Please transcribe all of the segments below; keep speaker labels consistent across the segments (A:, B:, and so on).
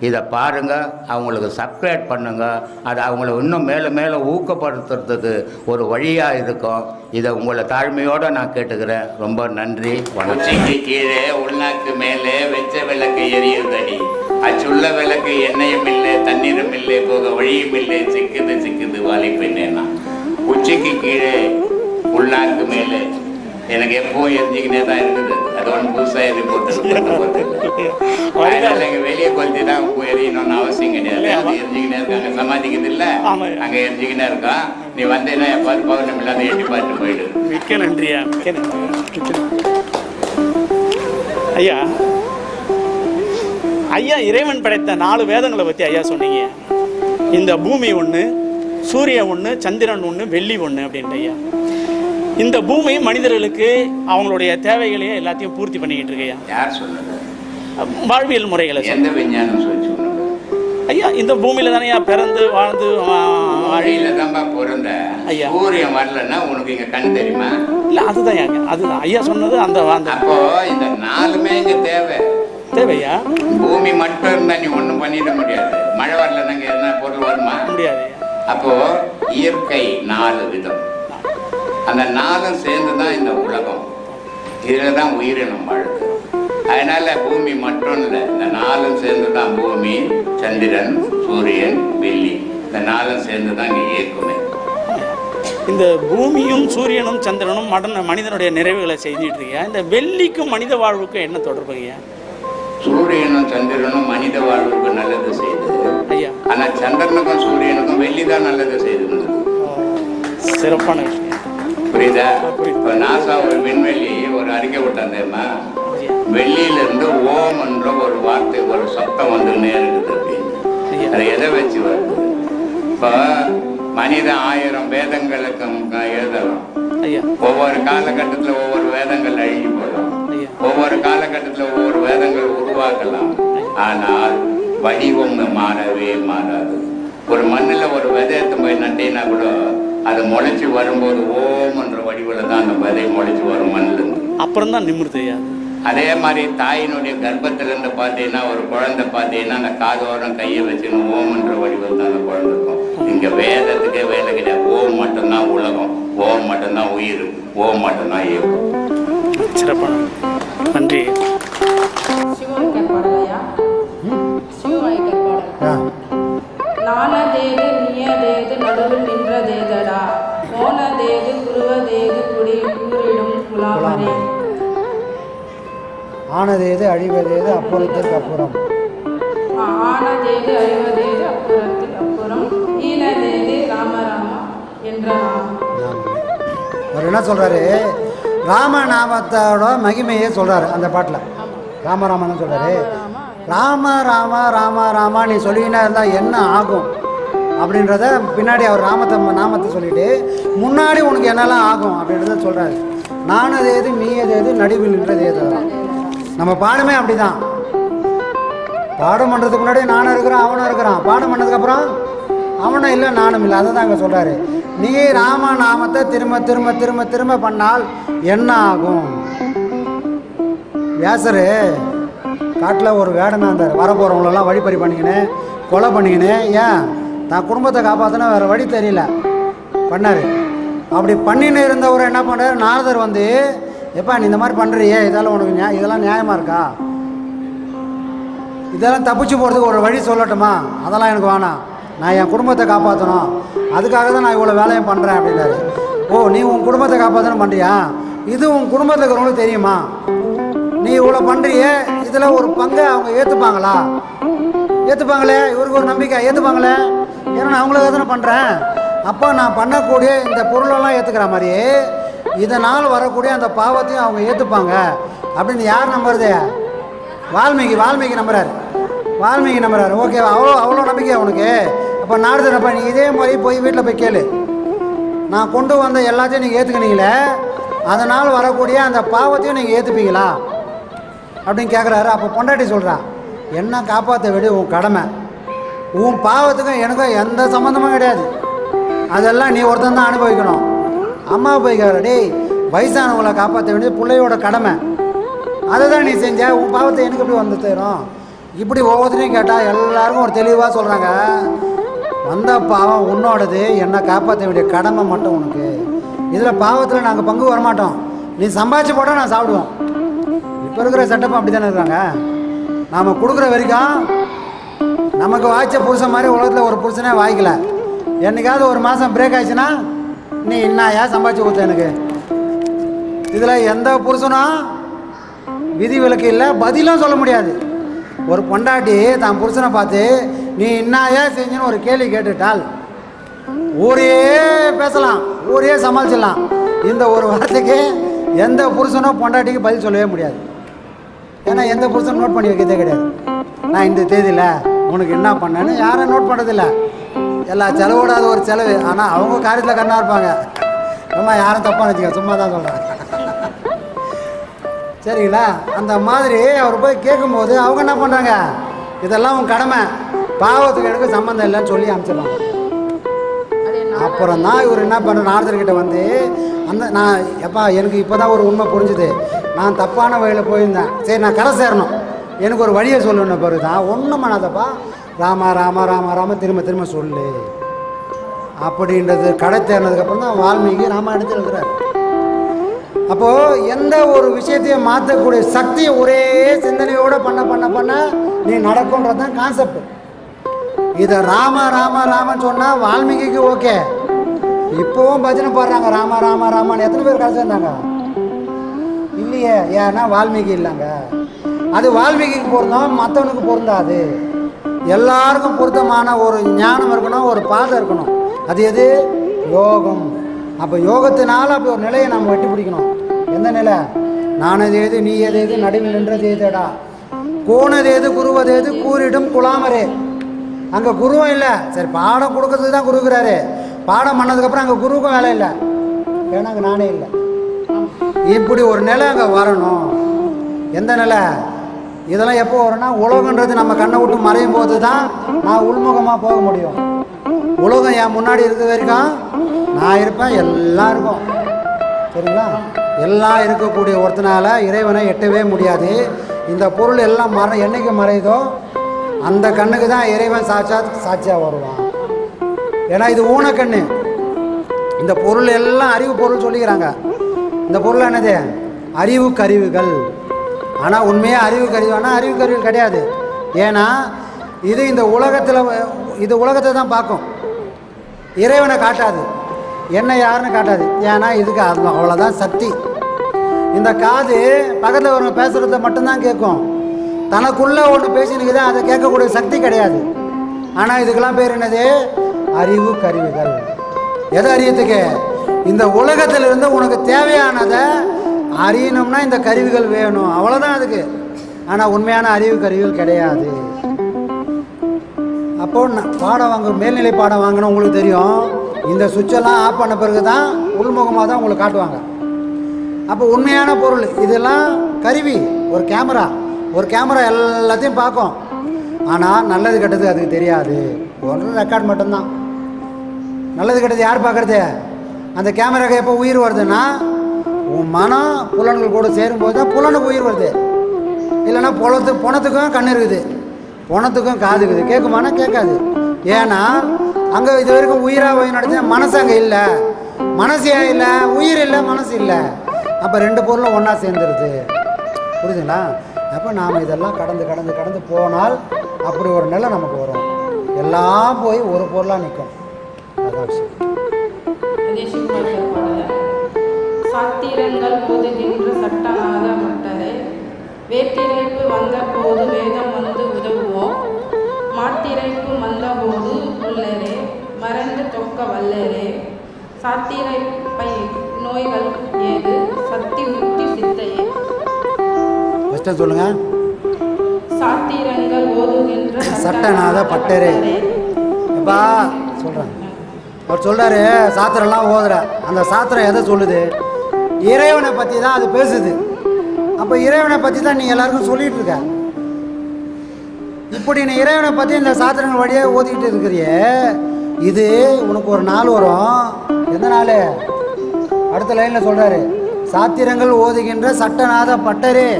A: இதை பாருங்க அவங்களுக்கு சப்ஸ்கிரைப் பண்ணுங்கள் அது அவங்கள இன்னும் மேலே மேலே ஊக்கப்படுத்துறதுக்கு ஒரு வழியாக இருக்கும். இதை உங்களை தாழ்மையோடு நான் கேட்டுக்கிறேன். ரொம்ப நன்றி வணக்கம். கீழே உள்நாக்கு மேலே வெச்ச விளக்கு எரியுதடி அச்சுள்ள விளக்கு எண்ணெயும் இல்லை தண்ணீரும் இல்லை போக வழியும் இல்லை. சிக்குது சிக்குது வாலி உச்சிக்கு கீழே உள்நாக்கு மேலே. எனக்கு எப்பவும் எரிஞ்சிக்கினே தான் இருக்குது. அது ஒன்று புதுசாக எரி போட்டு. அதனால எங்க வெளியே கொளுத்தி தான் பூ எரியணும்னு அவசியம் கிடையாது. அது எரிஞ்சுக்கினே இருக்காங்க. சமாதிக்குது இல்ல. அங்க எரிஞ்சுக்கினே இருக்கான் நீ வந்தேன்னா எப்பாவது பௌர்ணமி இல்லாத எட்டி பார்த்து போயிடு.
B: மிக்க நன்றியா? மிக்க நன்றி மிக்க நன்றி. ஐயா. ஐயா இறைவன் படைத்த நாலு வேதங்களை பற்றி ஐயா சொன்னீங்க. இந்த பூமி ஒன்று சூரியன் ஒன்று சந்திரன் ஒன்று வெள்ளி ஒன்று அப்படின்ட்டு ஐயா. இந்த பூமி மனிதர்களுக்கு அவங்களுடைய தேவைகளையே எல்லாத்தையும் பூர்த்தி பண்ணிக்கிட்டு இருக்கு ஐயா
A: யார் சொன்னது
B: வாழ்வியல் முறைகளை.
A: எந்த விஞ்ஞானம் சொல்லி
B: ஐயா இந்த பூமியில தானே பிறந்து வாழ்ந்து
A: வழியில தான்ப்பா பிறந்த?
B: ஐயா.
A: சூரியன் வரலன்னா உனக்கு இங்க கண் தெரியுமா?
B: இல்லை அதுதான் அதுதான். ஐயா சொன்னது அந்த அந்த.
A: அப்போ இந்த நாலுமே இங்க தேவை.
B: தேவையா?
A: பூமி மட்டும் இருந்தா நீ ஒண்ணும் பண்ணிட முடியாது. மழை வரலன்னா இங்க என்ன பொருள் வருமா?
B: முடியாது
A: அப்போ இயற்கை நாலு விதம். அந்த நாலும் சேர்ந்து தான் இந்த உலகம். இதில் தான் உயிரினம் வாழுது அதனால பூமி மட்டும் இல்லை இந்த நாலும் சேர்ந்து தான் பூமி சந்திரன் சூரியன் வெள்ளி. இந்த நாலும் சேர்ந்து தான் இங்கே இயக்குமே.
B: இந்த பூமியும் சூரியனும் சந்திரனும் மடன் மனிதனுடைய நிறைவுகளை செஞ்சுட்டு இருக்கியா இந்த வெள்ளிக்கும் மனித வாழ்வுக்கும் என்ன தொடர்பு ஐயா
A: சூரியனும் சந்திரனும் மனித வாழ்வுக்கு நல்லது செய்யுது
B: ஐயா.
A: ஆனா சந்திரனுக்கும் சூரியனுக்கும் வெள்ளி தான் நல்லது செய்யுது
B: சிறப்பான விஷயம்.
A: புரியுதா. இப்போ நாசா ஒரு விண்வெளி ஒரு அறிக்கை விட்டாந்தேம்மா
B: ஐயா
A: வெள்ளியில இருந்து ஓம் என்ற ஒரு வார்த்தை ஒரு சத்தம் வந்துன்னே இருக்குது அப்படின்னு. அதை எதை வச்சு வருது? இப்போ மனிதன் ஆயிரம் வேதங்களுக்கு எழுதலாம். ஒவ்வொரு காலகட்டத்தில் ஒவ்வொரு வேதங்கள் அழிஞ்சு போயிடும்.
B: ஐயா.
A: ஒவ்வொரு காலகட்டத்தில் ஒவ்வொரு வேதங்கள் உருவாக்கலாம் ஆனால் வடிவம் மாறவே மாறாது. ஒரு மண்ணில் ஒரு விதையத்தை போய் நட்டினா கூட அது முளைச்சி வரும்போது ஓம் என்ற வடிவில் தான் அந்த விதை முளைச்சி வரும் மண்ணிலிருந்து
B: அப்புறம் தான் நிமிர்து ஐயா.
A: அதே மாதிரி தாயினுடைய கர்ப்பத்திலிருந்து பார்த்தீங்கன்னா ஒரு குழந்தை பார்த்தீங்கன்னா அந்த காதோரம் கையை வச்சுன்னு ஓம்ன்ற வடிவம் தான் அந்த குழந்தை இருக்கும். இங்கே வேதத்துக்கே வேலை கிடையாது. ஓம் மட்டும்தான் உலகம். ஓம் மட்டும்தான் உயிர். ஓம் மட்டும்தான் இயக்கம்
B: சிறப்பான நன்றி.
C: ஆனது எது அழிவது எது அப்புறத்திற்கு அப்புறம்.
D: ஆனதேது அறிவதேது அப்புறத்தில் அப்புறம். ஈனதேது ராமராமா என்ற நாமம்.
C: அவர் என்ன சொல்கிறாரு ராமநாமத்தோட மகிமையே சொல்கிறாரு அந்த பாட்டில். ராமராமன் சொல்கிறாரு ராம ராம ராம ராமா நீ சொல்லிக்கினா இருந்தால் என்ன ஆகும்? அப்படின்றத பின்னாடி அவர் ராமத்தை நாமத்தை சொல்லிட்டு முன்னாடி உனக்கு என்னெல்லாம் ஆகும்? அப்படின்றத சொல்கிறாரு நான் அது எது நீ அது எது நடுவில் நின்றது எது நம்ம பாடமே அப்படிதான். பாடம் பண்ணுறதுக்கு முன்னாடி நானும் இருக்கிறான் அவனும் இருக்கிறான். பாடம் பண்ணதுக்கப்புறம் அவனும் இல்லை நானும் இல்லை. அதை தான் இங்கே சொல்கிறாரு நீ ராம நாமத்தை திரும்ப திரும்ப திரும்ப திரும்ப பண்ணால் என்ன ஆகும்? வியாசரு காட்டில் ஒரு வேடனாக இருந்தார் வரப்போகிறவங்களெல்லாம் வழிபறி பண்ணிக்கினு கொலை பண்ணிக்கினேன் ஏன்? தான் குடும்பத்தை காப்பாற்றினா வேறு வழி தெரியல. பண்ணார். அப்படி பண்ணின்னு இருந்தவர் என்ன பண்ணுறாரு நாரதர் வந்து எப்பா நீ இந்த மாதிரி பண்ணுறியே இதெல்லாம் உனக்கு நியா இதெல்லாம் நியாயமாக இருக்கா? இதெல்லாம் தப்பிச்சு போகிறதுக்கு ஒரு வழி சொல்லட்டுமா? அதெல்லாம் எனக்கு வேணாம். நான் என் குடும்பத்தை காப்பாற்றணும் அதுக்காக தான் நான் இவ்வளோ வேலையும் பண்ணுறேன் அப்படின்னாரு. ஓ நீ உன் குடும்பத்தை காப்பாற்றணும் பண்ணுறியா இது உன் குடும்பத்தில் இருக்கிறவங்களுக்கு தெரியுமா? நீ இவ்வளோ பண்ணுறியே இதில் ஒரு பங்கை அவங்க ஏற்றுப்பாங்களா ஏற்றுப்பாங்களே இவருக்கு ஒரு நம்பிக்கை. ஏற்றுப்பாங்களே ஏன்னா நான் அவங்களுக்கு தானே பண்ணுறேன் அப்போ நான் பண்ணக்கூடிய இந்த பொருளெல்லாம் ஏற்றுக்கிற மாதிரியே இதனால் வரக்கூடிய அந்த பாவத்தையும் அவங்க ஏற்றுப்பாங்க அப்படின்னு யார் நம்புறது? வால்மீகி வால்மீகி நம்புறாரு. வால்மீகி நம்புறாரு. ஓகே அவ்வளோ அவ்வளோ நம்பிக்கை உனக்கு. அப்போ நாரதனப்பா நீ இதே மாதிரி போய் வீட்டில் போய் கேளு. நான் கொண்டு வந்த எல்லாத்தையும் நீங்கள் ஏற்றுக்கினீங்களே அதனால் வரக்கூடிய அந்த பாவத்தையும் நீங்கள் ஏற்றுப்பீங்களா அப்படின்னு கேட்குறாரு அப்போ பொண்டாட்டி சொல்கிறா என்ன காப்பாற்ற விடு உன் கடமை. உன் பாவத்துக்கும் எனக்கும் எந்த சம்மந்தமும் கிடையாது. அதெல்லாம் நீ ஒருத்தன் தான் அனுபவிக்கணும். அம்மா போய் கேட்குற டேய் வயசானவங்களை காப்பாற்ற வேண்டியது பிள்ளையோட கடமை. அதை தான் நீ செஞ்ச உன் பாவத்தை எனக்கு எப்படி வந்து தரும் இப்படி ஒவ்வொருத்தரையும் கேட்டால் எல்லாருக்கும் ஒரு தெளிவாக சொல்கிறாங்க வந்த பாவம் உன்னோடது என்னை காப்பாற்ற வேண்டிய கடமை மட்டும் உனக்கு. இதில் பாவத்தில் நாங்கள் பங்கு வரமாட்டோம். நீ சம்பாதிச்சு போட்டால் நான் சாப்பிடுவோம். இப்போ இருக்கிற சட்டப்பம் அப்படி தானே இருக்கிறாங்க நாம் கொடுக்குற வரைக்கும் நமக்கு வாய்ச்ச புருஷன் மாதிரி உலகத்தில் ஒரு புருஷனே வாய்க்கல. என்னைக்காவது ஒரு மாதம் பிரேக் ஆயிடுச்சுன்னா நீ என்னையா சம்பாதிச்சு கொடுத்த எனக்கு? இதில் எந்த புருஷனும் விதி விலக்கு இல்லை பதிலும் சொல்ல முடியாது. ஒரு பொண்டாட்டி தான் புருஷனை பார்த்து நீ என்னையா செஞ்சுன்னு ஒரு கேள்வி கேட்டுட்டால் ஊரே பேசலாம் ஊரே சமாளிச்சிடலாம். இந்த ஒரு வார்த்தைக்கு எந்த புருஷனோ பொண்டாட்டிக்கு பதில் சொல்லவே முடியாது. ஏன்னா எந்த புருஷன் நோட் பண்ணி வைக்கிறதே கிடையாது. நான் இந்த தேதியில் உனக்கு என்ன பண்ணேன்னு யாரும் நோட் பண்ணுறதில்ல எல்லா செலவோட அது ஒரு செலவு. ஆனால் அவங்க காரியத்தில் கண்ணா இருப்பாங்க. அம்மா யாரும் தப்பாக வச்சுக்க சும்மா தான் சொல்கிறேன் சரிங்களா? அந்த மாதிரி அவர் போய் கேட்கும்போது அவங்க என்ன பண்ணுறாங்க இதெல்லாம் உன் கடமை. பாவத்துக்கு எனக்கு சம்மந்தம் இல்லைன்னு சொல்லி அனுப்பிச்சிடலாம் அப்புறம் தான் இவர் என்ன பண்ண நாரதர்கிட்ட வந்து அந்த நான் எப்பா எனக்கு இப்போ தான் ஒரு உண்மை புரிஞ்சுது. நான் தப்பான வழியில் போயிருந்தேன். சரி நான் கரை சேரணும். எனக்கு ஒரு வழியை சொல்லணும் பிறகு தான். ஒன்றும் பண்ணாதப்பா. ராமா ராமா ராமா ராம திரும்ப திரும்ப சொல்லு. அப்படின்றது கடை தேர்னதுக்கப்புறம் தான் வால்மீகி ராமாயணத்தில் எழுதுறாரு. அப்போது எந்த ஒரு விஷயத்தையும் மாற்றக்கூடிய சக்தியை ஒரே சிந்தனையோடு பண்ண பண்ண பண்ண நீ நடக்கும்ன்றது தான் கான்செப்ட் இதை ராம ராம ராமன்னு சொன்னால் வால்மீகிக்கு ஓகே இப்போவும் பஜனை பாடுறாங்க. ராம ராம ராமன்னு எத்தனை பேர் கடைசி இருந்தாங்க இல்லையே ஏன்னா வால்மீகி இல்லைங்க. அது வால்மீகிக்கு பொருந்தோம் மற்றவனுக்கு பொருந்தாது. எல்லாருக்கும் பொருத்தமான ஒரு ஞானம் இருக்கணும் ஒரு பாதை இருக்கணும். அது எது? யோகம். அப்போ யோகத்தினால் அப்படி ஒரு நிலையை நம்ம வெட்டி பிடிக்கணும் எந்த நிலை? நானது எது நீ எது எது நடுவில் நின்றது எதுடா? கோணது எது குருவது எது கூறிடும் குலாமரே அங்கே குருவும் இல்லை. சரி பாடம் கொடுக்கறதுக்கு தான் குருக்கிறாரு பாடம் பண்ணதுக்கப்புறம் அங்கே குருவுக்கும் வேலை இல்லை. ஏன்னா அங்கே நானே இல்லை. இப்படி ஒரு நிலை அங்கே வரணும். எந்த நிலை? இதெல்லாம் எப்போ வரும்னா உலகன்றது நம்ம கண்ணை விட்டு மறையும் போது தான் நான் உள்முகமாக போக முடியும். உலகம் என் முன்னாடி இருக்க வரைக்கும் நான் இருப்பேன் எல்லாம் இருக்கும். சரிங்களா? எல்லாம் இருக்கக்கூடிய ஒருத்தனால இறைவனை எட்டவே முடியாது. இந்த பொருள் எல்லாம் மற என்னைக்கு மறையுதோ அந்த கண்ணுக்கு தான் இறைவன் சாட்சா சாட்சியாக வருவான். ஏன்னா இது ஊனக்கண்ணு. இந்த பொருள் எல்லாம் அறிவு பொருள் சொல்லிக்கிறாங்க. இந்த பொருள் என்னது? அறிவு கருவிகள் ஆனால் உண்மையாக அறிவு கருவினா அறிவு கருவிகள் கிடையாது. ஏன்னா இது இந்த உலகத்தில் இது உலகத்தை தான் பார்க்கும். இறைவனை காட்டாது. என்ன யாருன்னு காட்டாது. ஏன்னா இதுக்கு அது அவ்வளோதான் சக்தி. இந்த காது பக்கத்தில் ஒருவங்க பேசுகிறத மட்டும்தான் கேட்கும். தனக்குள்ளே ஒன்று பேசினுக்குது அதை கேட்கக்கூடிய சக்தி கிடையாது. ஆனால் இதுக்கெல்லாம் பேர் என்னது? அறிவு கருவிகள். எதை அறியத்துக்கு இந்த உலகத்திலிருந்து உனக்கு தேவையானதை அறியணும்னா இந்த கருவிகள் வேணும். அவ்வளோதான் அதுக்கு. ஆனால் உண்மையான அறிவு கருவிகள் கிடையாது. அப்போ ந- பாடம் வாங்க மேல்நிலை பாடம் வாங்கணும் உங்களுக்கு தெரியும். இந்த சுவிட்செல்லாம் ஆஃப் பண்ண பிறகு தான் உள்முகமாக தான் உங்களுக்கு காட்டுவாங்க. அப்போ உண்மையான பொருள் இதெல்லாம் கருவி ஒரு கேமரா. ஒரு கேமரா எல்லாத்தையும் பார்க்கும். ஆனால் நல்லது கெட்டது அதுக்கு தெரியாது. ஒன்று ரெக்கார்ட் மட்டும்தான். நல்லது கெட்டது யார் பார்க்குறது? அந்த கேமராக்கு எப்போ உயிர் வருதுன்னா உன் மனம் புலன்கள் கூட சேரும்போது தான் புலனுக்கு உயிர் வருது. இல்லைன்னா புலத்து புணத்துக்கும் கண் இருக்குது. புணத்துக்கும் காது இருக்குது. கேட்குமானா கேட்காது. ஏன்னா அங்கே இது வரைக்கும் உயிராக போய் நடத்தின மனசு அங்கே இல்லை. மனசு ஏன் இல்லை? உயிர் இல்லை மனசு இல்லை. அப்போ ரெண்டு பொருளும் ஒன்றா சேர்ந்துருது. புரியுதுங்களா அப்போ நாம் இதெல்லாம் கடந்து கடந்து கடந்து போனால் அப்படி ஒரு நிலை நமக்கு வரும். எல்லாம் போய் ஒரு பொருளாக நிற்கும். அதான் விஷயம்.
D: சாத்திரங்கள் ஓதுகின்ற சட்டநாத மட்டரே வேத்திரைப்பு வந்த போது வேதம் வந்து உதவுவோம். மாத்திரைப்பு வந்த போது உள்ளரே மறந்து தொக்க வல்லரே. சாத்திரைப்பை நோய்கள் ஏது? சக்தி முக்தி சித்தையே.
C: சொல்லுங்கள்
D: சாத்திரங்கள் ஓதுகின்ற
C: சட்டநாத பட்டரே. எப்பா சொல்கிறேன் அவர் சொல்கிறாரு சாத்திரம்லாம் ஓதுற. அந்த சாத்திரம் எதை சொல்லுது? இறைவனை பற்றி தான் அது பேசுது. அப்போ இறைவனை பற்றி தான் நீ எல்லாருக்கும் சொல்லிட்டு இருக்க. இப்படி நீ இறைவனை பற்றி இந்த சாத்திரங்கள் வழியாக ஓதிக்கிட்டு இருக்கிறியே இது உனக்கு ஒரு நாள் வரும். எந்த நாள்? அடுத்த லைனில் சொல்கிறாரு சாத்திரங்கள் ஓதுகின்ற சட்டநாத பட்டரே.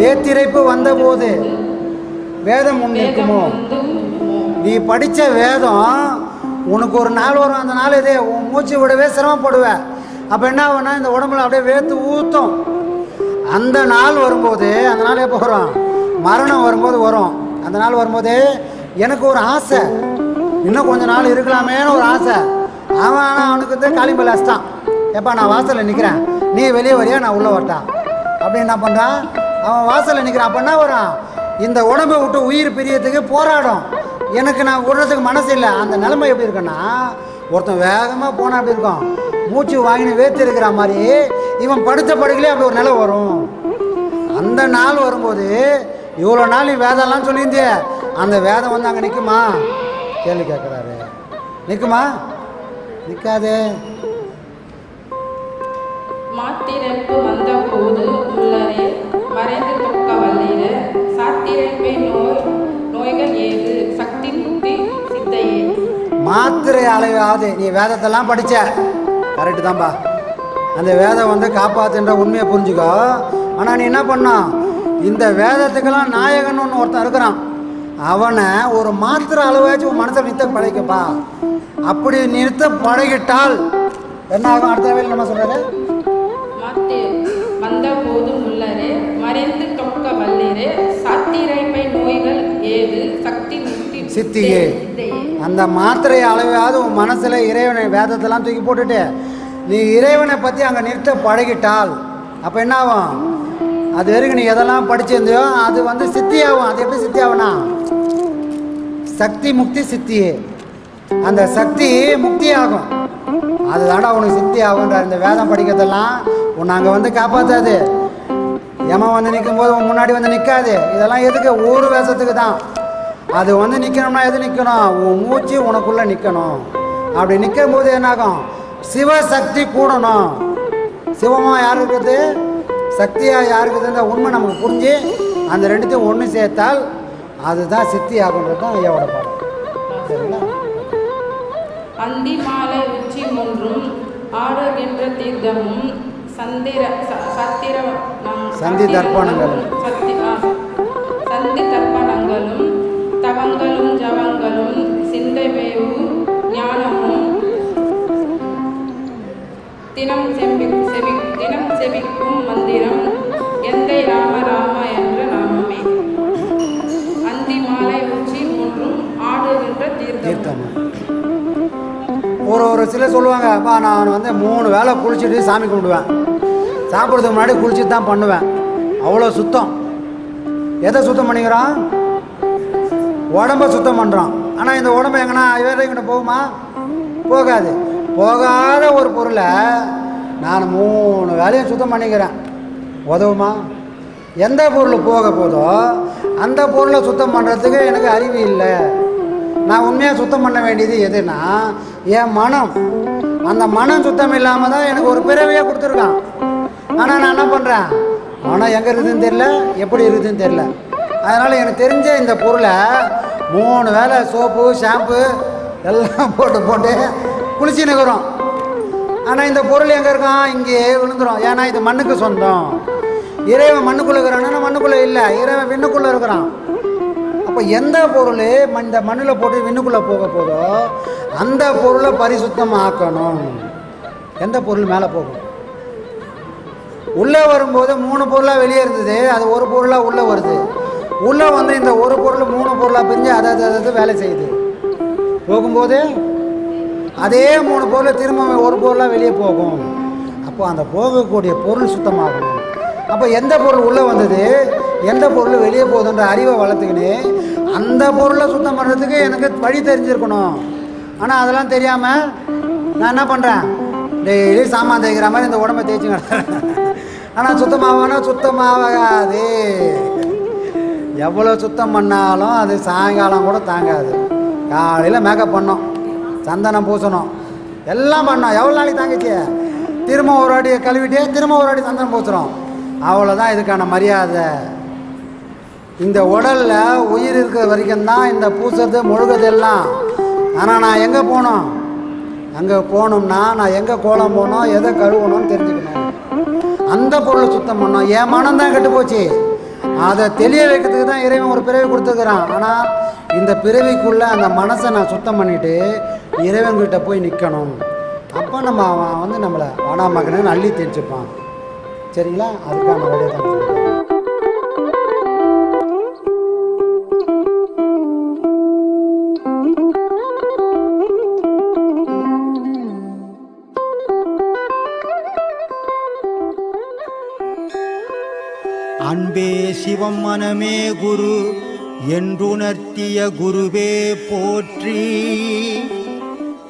D: வேத்திரைப்பு.
C: வந்தபோது வேதம் ஒன்று இருக்குமோ? நீ படித்த வேதம் உனக்கு ஒரு நாள் வரும். அந்த நாள் இதே உன் மூச்சு விடவே சிரமப்படுவ. அப்போ என்ன ஆகும்னா இந்த உடம்புல அப்படியே வேர்த்து ஊற்றும் அந்த நாள் வரும்போது அந்த நாள் எப்போ வரும்? மரணம் வரும்போது வரும். அந்த நாள் வரும்போது எனக்கு ஒரு ஆசை. இன்னும் கொஞ்ச நாள் இருக்கலாமேன்னு ஒரு ஆசை. அவன் ஆனால் அவனுக்கு வந்து காளிம்பல் அஸ்தான் எப்பா நான் வாசலில் நிற்கிறேன் நீ வெளியே வரியா நான் உள்ளே வரட்டான் அப்படின்னு என்ன பண்ணுறான் அவன் வாசலில் நிற்கிறான் அப்போ என்ன வரும்? இந்த உடம்பை விட்டு உயிர் பிரியத்துக்கு போராடும். எனக்கு நான் விடுறதுக்கு மனசு இல்லை. அந்த நிலைமை எப்படி இருக்குன்னா ஒருத்தன் வேகமாக போனால் அப்படி இருக்கும்? மூச்சு வாங்கினு வேத்து இருக்கிற மாதிரி இவன் படுத்த படுக்கலே அப்படி ஒரு நிலை வரும். அந்த நாள் வரும்போது இவ்வளோ நாள் நீ வேதம்லாம் சொல்லியிருந்திய அந்த வேதம் வந்து அங்கே நிற்குமா கேள்வி கேட்குறாரு. நிற்குமா நிற்காதே
D: மாத்திரைப்பு வந்த போது உள்ளரே மறைந்து தொக்க வல்லீர சாத்திரைப்பை நோய் நோய்கள் ஏது? சக்தி முக்தி சித்தையே
C: மாத்திரை அளவாது நீ வேதத்தெல்லாம் படிச்ச. கரெக்டு தான்பா. அந்த வேதம் வந்து காப்பாத்துன்ற உண்மையை புரிஞ்சுக்கோ. ஆனால் நீ என்ன பண்ணான் இந்த வேதத்துக்கெல்லாம் நாயகன் ஒன்று ஒருத்தன் இருக்கிறான். அவனை ஒரு மாத்திரை அளவாச்சும் உன் மனசில் நிறுத்த பழகிக்கப்பா. அப்படி நிறுத்த பழகிட்டால் என்ன ஆகும்? அடுத்த வேலை நம்ம சொல்கிறாரு
D: மாத்தி வந்த போது உள்ளரே மறைந்து தொக்க வல்லீரே சாத்திரைப்பை நோய்கள் ஏது? சக்தி
C: சித்தியே. அந்த மாத்திரை அளவாவது உன் மனசில் இறைவனை வேதத்தெல்லாம் தூக்கி போட்டுட்டு. நீ இறைவனை பற்றி அங்கே நிறுத்த பழகிட்டால் அப்போ என்ன ஆகும் அது வரைக்கும் நீ எதெல்லாம் படிச்சிருந்தியோ அது வந்து சித்தியாகும். அது எப்படி சித்தியாகும்னா? சக்தி முக்தி சித்தியே. அந்த சக்தி முக்தி ஆகும் அதுதான்டா உனக்கு சித்தி ஆகுன்ற இந்த வேதம் படிக்கிறதெல்லாம் உன்னை அங்கே வந்து காப்பாற்றாது யம வந்து நிற்கும்போது உன் முன்னாடி வந்து நிற்காது இதெல்லாம் எதுக்கு? ஊர் வேஷத்துக்கு தான். அது வந்து நிற்கணும்னா எது நிற்கணும் உன் மூச்சு உனக்குள்ளே நிற்கணும் அப்படி நிற்கும் போது என்னாகும்? சிவசக்தி கூடணும். சிவமாக யார் இருக்குது? சக்தியாக யார் இருக்குதுன்ற உண்மை நமக்கு புரிஞ்சு அந்த ரெண்டுத்தையும் ஒன்று சேர்த்தால் அதுதான் சித்தி ஆகுன்றது தான் ஐயாவோட பாடம். சரிங்களா?
D: அந்தி மாலை உச்சி ஒன்றும் ஆடுகின்ற தீர்த்தமும் சந்திர சத்திர
C: சந்தி தர்ப்பணங்களும்.
D: சந்தி தர்ப்பணங்களும் தவங்களும் தினம் செம்பி செவி தினம் செவிக்கும் மந்திரம் எந்தை ராம ராம என்ற நாமமே. அந்தி மாலை உச்சி மூன்றும் ஆடுகின்ற தீர்த்தம்.
C: ஒரு ஒரு சிலர் சொல்லுவாங்க அப்பா நான் வந்து மூணு வேளை குளிச்சுட்டு சாமி கும்பிடுவேன். சாப்பிட்றதுக்கு முன்னாடி குளிச்சுட்டு தான் பண்ணுவேன். அவ்வளோ சுத்தம். எதை சுத்தம் பண்ணிக்கிறான்? உடம்ப சுத்தம் பண்ணுறான் ஆனால் இந்த உடம்பு எங்கன்னா வேற எங்கிட்ட போகுமா? போகாது. போகாத ஒரு பொருளை நான் மூணு வேலையும் சுத்தம் பண்ணிக்கிறேன். உதவுமா? எந்த பொருள் போக போதோ அந்த பொருளை சுத்தம் பண்ணுறதுக்கு எனக்கு அறிவு இல்லை. நான் உண்மையாக சுத்தம் பண்ண வேண்டியது எதுனா என் மனம். அந்த மனம் சுத்தம் இல்லாமல் தான் எனக்கு ஒரு பிறவையாக கொடுத்துருக்கான். ஆனால் நான் என்ன பண்ணுறேன் மனம் எங்கே இருக்குதுன்னு தெரில எப்படி இருக்குதுன்னு தெரில அதனால் எனக்கு தெரிஞ்ச இந்த பொருளை மூணு வேளை சோப்பு ஷாம்பு எல்லாம் போட்டு போட்டு குளிச்சுன்னு இருக்கிறோம் ஆனால் இந்த பொருள் எங்கே இருக்கான் இங்கேயே விழுந்துரும். ஏன்னா இது மண்ணுக்கு சொந்தம். இறைவன் மண்ணுக்குள்ளே இருக்கிறான்னா மண்ணுக்குள்ளே இல்லை. இறைவன் விண்ணுக்குள்ளே இருக்கிறான். அப்போ எந்த பொருள் மண் இந்த மண்ணில் போட்டு விண்ணுக்குள்ளே போக போதோ அந்த பொருளை பரிசுத்தம் ஆக்கணும் எந்த பொருள் மேலே போகும்? உள்ளே வரும்போது மூணு பொருளாக வெளியே இருந்தது. அது ஒரு பொருளாக உள்ளே வருது. உள்ளே வந்து இந்த ஒரு பொருள் மூணு பொருளாக பிரிஞ்சு அதை அதை அதை வேலை செய்யுது. போகும்போது அதே மூணு பொருள் திரும்ப ஒரு பொருளாக வெளியே போகும். அப்போ அந்த போகக்கூடிய பொருள் சுத்தமாகும் அப்போ எந்த பொருள் உள்ளே வந்தது? எந்த பொருள் வெளியே போகுதுன்ற அறிவை வளர்த்துக்கின்னு அந்த பொருளை சுத்தம் பண்ணுறதுக்கு எனக்கு வழி தெரிஞ்சிருக்கணும். ஆனால் அதெல்லாம் தெரியாமல் நான் என்ன பண்ணுறேன்? டெய்லி சாமான் தேய்க்கிற மாதிரி இந்த உடம்பை தேய்ச்சி ஆனால் சுத்தமாகனா சுத்தமாகாது. எவ்வளோ சுத்தம் பண்ணாலும் அது சாயங்காலம் கூட தாங்காது. காலையில் மேக்கப் பண்ணோம். சந்தனம் பூசணும். எல்லாம் பண்ணோம் எவ்வளோ நாளைக்கு தாங்கிச்சு? திரும்ப ஒரு வாட்டி கழுவிட்டே திரும்ப ஒரு வாட்டி சந்தனம் பூசுகிறோம் அவ்வளோதான் இதுக்கான மரியாதை. இந்த உடலில் உயிர் இருக்கிற வரைக்கும் தான் இந்த பூசுறது முழுகிறது எல்லாம். ஆனால் நான் எங்கே போகணும் அங்கே போகணும்னா நான் எங்கே கோலம் போகணும் எதை கழுவணும்னு தெரிஞ்சுக்கணும். அந்த பொருளை சுத்தம் பண்ணோம். என் மனம் தான் கெட்டு போச்சு. அதை தெளிய வைக்கிறதுக்கு தான் இறைவன் ஒரு பிறவி கொடுத்துருக்குறான். ஆனால் இந்த பிறவிக்குள்ளே அந்த மனசை நான் சுத்தம் பண்ணிவிட்டு இறைவன்கிட்ட போய் நிற்கணும் அப்போ நம்ம அவன் வந்து நம்மளை வாடா அள்ளி தெரிஞ்சுப்பான் சரிங்களா? அதுக்கான வழியை தான்
E: அன்பே சிவம் மனமே குரு என்றுணர்த்திய குருவே போற்றி.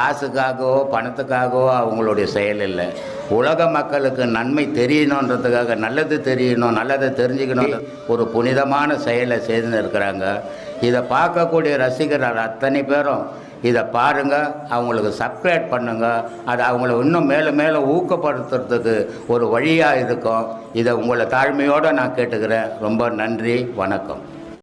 F: காசுக்காகவோ பணத்துக்காகவோ அவங்களுடைய செயல் இல்லை. உலக மக்களுக்கு நன்மை தெரியணுன்றதுக்காக நல்லது தெரியணும் நல்லதை தெரிஞ்சுக்கணும் ஒரு புனிதமான செயலை செய்துன்னு இருக்கிறாங்க. இதை பார்க்கக்கூடிய ரசிகர்கள் அத்தனை பேரும் இதை பாருங்கள் அவங்களுக்கு சப்ஸ்கிரைப் பண்ணுங்கள் அது அவங்கள இன்னும் மேலும் மேலும் ஊக்கப்படுத்துறதுக்கு ஒரு வழியாக இருக்கும். இதை உங்களை தாழ்மையோடு நான் கேட்டுக்கிறேன். ரொம்ப நன்றி வணக்கம்.